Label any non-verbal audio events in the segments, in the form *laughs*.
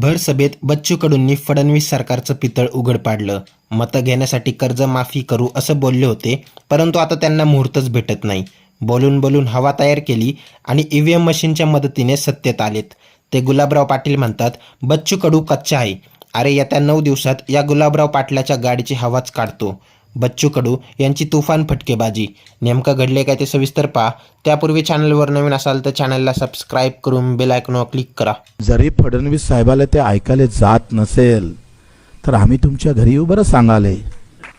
भरसभेत बच्चू कडूंनी फडणवीस सरकारचं पितळ उघड पाडलं. मतं घेण्यासाठी कर्जमाफी करू असं बोलले होते परंतु आता त्यांना मुहूर्तच भेटत नाही. बोलून बोलून हवा तयार केली आणि ईव्हीएम मशीनच्या मदतीने सत्तेत आलेत. ते गुलाबराव पाटील म्हणतात बच्चू कडू कच्चा आहे. अरे येत्या नऊ दिवसात या गुलाबराव पाटलाच्या गाडीची हवाच काढतो. बच्चू कडू यांची तुफान फटकेबाजी. नेमकं घडले काय ते सविस्तर पहा. त्यापूर्वी चॅनलवर नवीन असाल तर चॅनलला सबस्क्राईब करून बेल आयकॉनवर क्लिक करा. जरी फडणवीस साहेबाला ते ऐकायला जात नसेल तर आम्ही तुमच्या घरी येऊ बरं सांगाले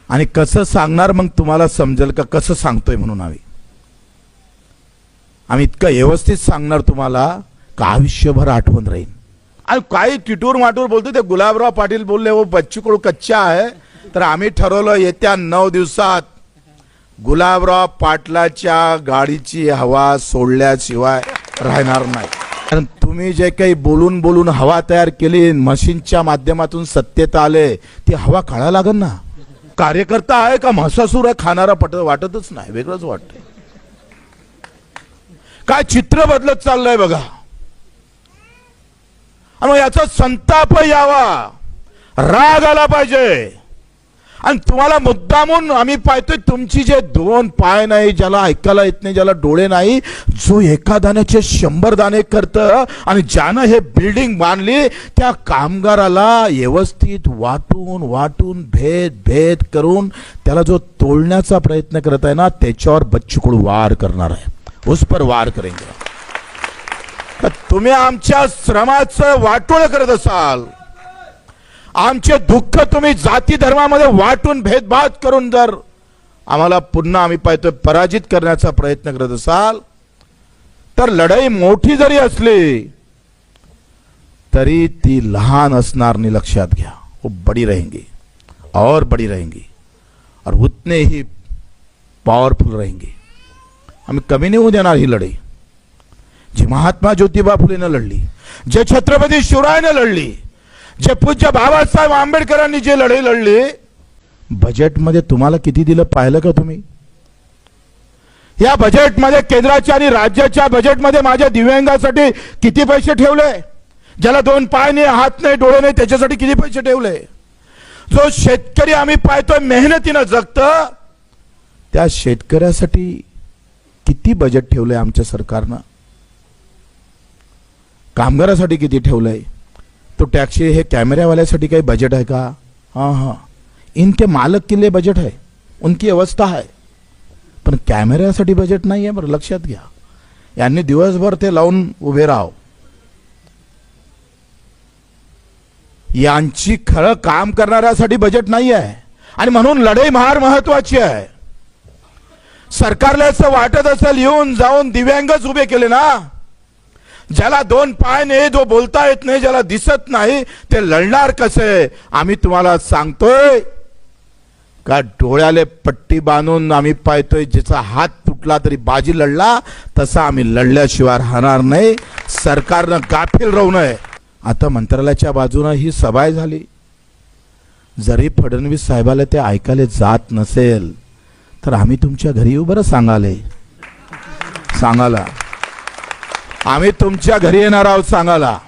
आणि कसं सांगणार मग तुम्हाला समजेल का कसं सांगतोय म्हणून आम्ही. आम्ही इतकं व्यवस्थित सांगणार तुम्हाला का आयुष्यभर आठवण राहील. आणि काही टिटूर माटूर बोलतो ते गुलाबराव पाटील बोलले हो बच्चू कडू कच्चा आहे. तर आम्ही ठरवलं येत्या नऊ दिवसात गुलाबराव पाटलाच्या गाडीची हवा सोडल्याशिवाय राहणार नाही. कारण तुम्ही जे काही बोलून बोलून हवा तयार केली मशीनच्या माध्यमातून सत्तेत आले ती हवा काढायला लागेल ना? कार्यकर्ता आहे का म्हसासूर आहे? खाणारा पट वाटतच नाही वेगळंच वाटतंय काय चित्र बदलत चाललंय बघा. आणि याचा संताप यावा. राग आला पाहिजे. आणि तुम्हाला मुद्दामून आम्ही पाहतोय तुमची जे दोन पाय नाही ज्याला ऐकायला येत नाही ज्याला डोळे नाही जो एका दाण्याचे शंभर दाणे करतं आणि ज्यानं हे बिल्डिंग बांधली त्या कामगाराला व्यवस्थित वाटून वाटून भेद भेद करून त्याला जो तोडण्याचा प्रयत्न करत आहे ना त्याच्यावर बच्चूकडू वार करणार आहे. उस पर वार करेंगे. तर तुम्ही आमच्या श्रमाचं वाटोळ करत असाल. आमचे दुःख तुम्ही जाती धर्मामध्ये वाटून भेदभाव करून जर आम्हाला पुन्हा आम्ही पाहतोय पराजित करण्याचा प्रयत्न करत असाल तर लढाई मोठी जरी असली तरी ती लहान असणार नाही लक्षात घ्या. वो बड़ी रहेंगी. और बड़ी रहेंगी. और उतने ही पॉवरफुल रहेंगी. आम्ही कमी नाही होऊ देणार ही लढाई. जी महात्मा ज्योतिबा फुलेनं लढली जे छत्रपती शिवरायनं लढली जे पूज्य बाबासाहेब आंबेडकरांनी जे लढाई लढली बजेटमध्ये तुम्हाला किती दिलं पाहिलं का तुम्ही? या बजेटमध्ये केंद्राच्या आणि राज्याच्या बजेटमध्ये माझ्या दिव्यांगासाठी किती पैसे ठेवले? ज्याला दोन पाय नाही हात नाही डोळे नाही त्याच्यासाठी किती पैसे ठेवले? जो शेतकरी आम्ही पाहतोय मेहनतीनं जगत त्या शेतकऱ्यासाठी किती बजेट ठेवलंय आमच्या सरकारनं? कामगारासाठी किती ठेवलंय? तो टॅक्सी हे कॅमेऱ्यावाल्यासाठी काही बजेट आहे का? हां हां. इनके मालक के लिए बजेट है. उनकी अवस्था है. पण कॅमेऱ्यासाठी बजेट नाही आहे बरं लक्षात घ्या. यांनी दिवसभर ते लावून उभे राहाव. यांची खरं काम करणाऱ्यासाठी बजेट नाही आहे. आणि म्हणून लढाई फार महत्वाची आहे. सरकारला असं वाटत असेल येऊन जाऊन दिव्यांगच उभे केले ना? ज्याला दोन पाय नाही जो बोलता येत नाही ज्याला दिसत नाही ते लढणार कसे? आम्ही तुम्हाला सांगतोय. का डोळ्याले पट्टी बांधून आम्ही पाहतोय ज्याचा हात तुटला तरी बाजी लढला तसा आम्ही लढल्याशिवाय राहणार नाही. सरकारनं गाफील राहू नये. आता मंत्रालयाच्या बाजूनं ही सभाय झाली. जरी फडणवीस साहेबाला ते ऐकायला जात नसेल तर आम्ही तुमच्या घरी येऊ बरं सांगाले सांगाला आम्ही तुमच्या घरी येणार आहोत सांगायला.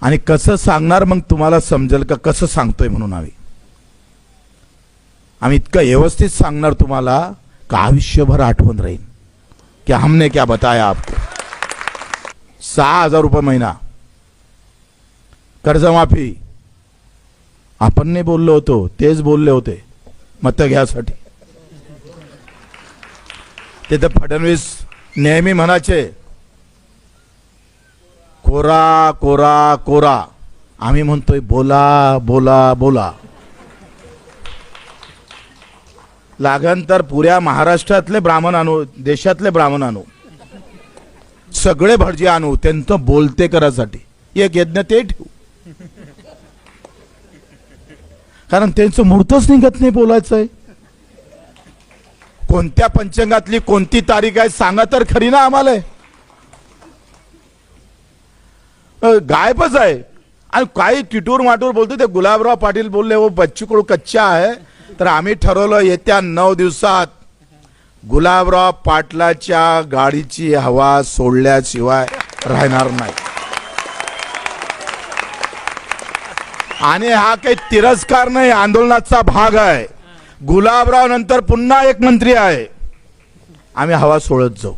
आणि कसं सांगणार मग तुम्हाला समजेल का कसं सांगतोय म्हणून आम्ही. आम्ही इतकं व्यवस्थित सांगणार तुम्हाला का आयुष्यभर आठवण राहील. की हमने क्या बताया आपको. सहा हजार रुपये महिना. कर्जमाफी. आपण नाही बोललो होतो तेच बोलले होते मत घ्यासाठी. ते तर फडणवीस नेहमी म्हणायचे कोरा कोरा कोरा. आम्ही म्हणतोय बोला बोला बोला. लागन तर पुऱ्या महाराष्ट्रातले ब्राह्मण आणू देशातले ब्राह्मण आणू. सगळे भटजी आणू त्यांचं बोलते करासाठी एक यज्ञ ते ठेवू. कारण त्यांचं मुहूर्तच निघत नाही बोलायचंय. कोणत्या पंचांगातली कोणती तारीख आहे सांगा तर खरी ना आम्हाला. गायबच आहे. आणि काही टिटूर माटूर बोलतो ते गुलाबराव पाटील बोलले हो बच्चू कडू कच्चा आहे. तर आम्ही ठरवलं येत्या नऊ दिवसात गुलाबराव पाटलाच्या गाडीची हवा सोडल्याशिवाय राहणार नाही. आणि हा काही तिरस्कार नाही आंदोलनाचा भाग आहे. गुलाबराव नंतर पुन्हा एक मंत्री आहे. आम्ही हवा सोडत जाऊ.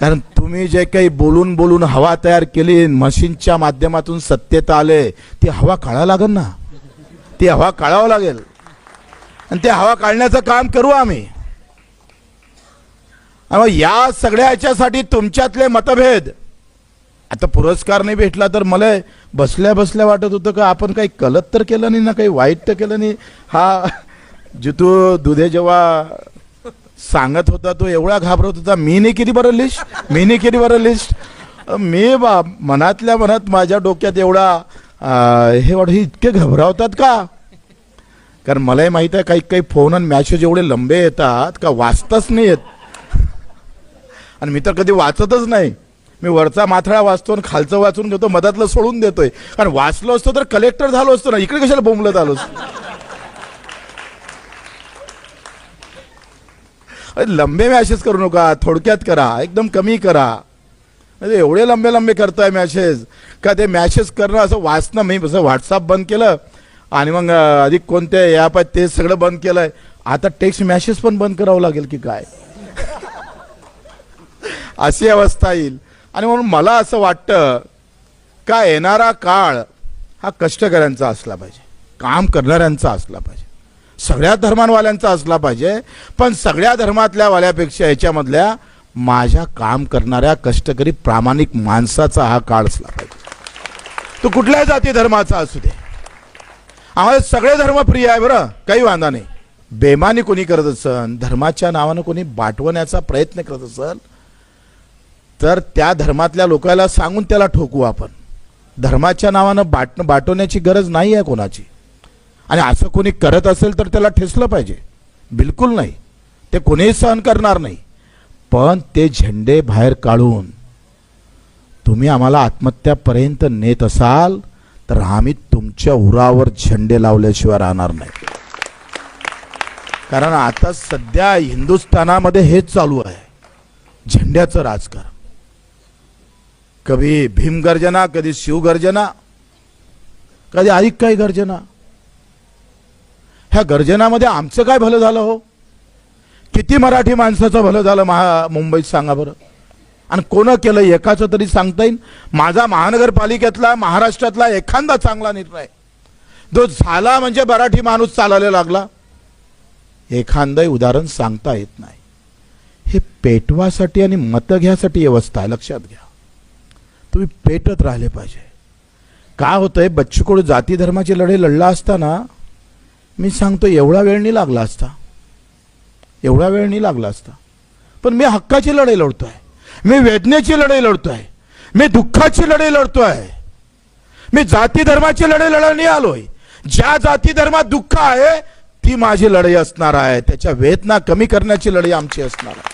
कारण तुम्ही जे काही बोलून बोलून हवा तयार केली मशीनच्या माध्यमातून सत्तेत आले ती हवा काढावं लागेल ना? ती हवा काढावं लागेल. आणि ते हवा काढण्याचं काम करू आम्ही. मग या सगळ्या याच्यासाठी तुमच्यातले मतभेद आता पुरस्कार नाही भेटला तर मला बसल्या बसल्या वाटत होतं का आपण काही कलत तर केलं नाही ना काही वाईट तर केलं नाही. हा जितू दुधे जेव्हा सांगत होता तो एवढा घाबरत होता मी नाही केली बरं लिस्ट मी नाही केली बरं लिस्ट मी बा मनातल्या मनात माझ्या डोक्यात एवढा हे वाटत हे इतके घबरावतात का? कारण मलाही माहीत आहे काही काही फोन आणि मॅसेज एवढे लंबे येतात का वाचताच नाही येत आणि मी तर कधी वाचतच नाही. मी वरचा माथळा वाचतो आणि खालचं वाचून घेतो मधातलं सोडून देतोय. कारण वाचलो असतो तर कलेक्टर झालो असतो ना इकडे कशाला बोंबलत आलो असतो? अरे लंबे मॅसेज करू नका थोडक्यात करा एकदम कमी करा. म्हणजे एवढे लंबे लंबे करताय मॅसेज का ते मॅसेज करणं असं वाचणं मी जसं व्हॉट्सअप बंद केलं आणि मग अधिक कोणत्या ॲप आहेत ते सगळं बंद केलंय. आता टेक्स्ट मॅसेज पण बंद करावं लागेल की काय? *laughs* अशी अवस्था येईल. आणि म्हणून मला असं वाटतं का येणारा काळ हा कष्टकऱ्यांचा असला पाहिजे काम करणाऱ्यांचा असला पाहिजे सगळ्या धर्मांवाल्यांचा असला पाहिजे पण सगळ्या धर्मातल्या वाल्यापेक्षा याच्यामधल्या माझ्या काम करणाऱ्या कष्टकरी प्रामाणिक माणसाचा हा काळ असला पाहिजे. तो कुठल्याही जाती धर्माचा असू दे. आम्हाला सगळे धर्म प्रिय आहे बरं काही वांधा नाही. बेमानी कोणी करत असेल धर्माच्या नावानं कोणी बाटवण्याचा प्रयत्न करत असल तर त्या धर्मातल्या लोकांना सांगून त्याला ठोकू आपण. धर्माच्या नावानं बाट बाटवण्याची गरज नाही आहे कोणाची. आणि असं कोणी करत असेल तर त्याला ठेसलं पाहिजे. बिलकुल नाही. ते कोणीही सहन करणार नाही. पण ते झेंडे बाहेर काढून तुम्ही आम्हाला आत्महत्यापर्यंत नेत असाल तर आम्ही तुमच्या उरावर झेंडे लावल्याशिवाय राहणार नाही. कारण आता सध्या हिंदुस्थानामध्ये हेच चालू आहे. झेंड्याचं राजकारण. कधी भीमगर्जना कधी शिवगर्जना कधी अधिक काही गर्जना. ह्या गर्जनामध्ये आमचं काय भलं झालं हो? किती मराठी माणसाचं भलं झालं महा मुंबईत सांगा बरं. आणि कोण केलं एकाचं तरी सांगता येईल माझा महानगरपालिकेतला महाराष्ट्रातला एखादा चांगला निर्णय. जो झाला म्हणजे मराठी माणूस चालायला लागला. एखादं उदाहरण सांगता येत नाही. हे पेटवासाठी आणि मतं घ्यासाठी व्यवस्था आहे लक्षात घ्या. तुम्ही पेटत राहिले पाहिजे. काय आहे बच्चूकडू जाती धर्माचे लढे लढला असताना मी सांगतो एवढा वेळ नाही लागला असता. एवढा वेळ नाही लागला असता. पण मी हक्काची लढाई लढतो आहे मी वेदनेची लढाई लढतो आहे मी दुःखाची लढाई लढतो आहे मी जाती धर्माची लढाई लढवणी आलोय. ज्या जाती धर्मात दुःख आहे ती माझी लढाई असणार आहे. त्याच्या वेदना कमी करण्याची लढाई आमची असणार आहे.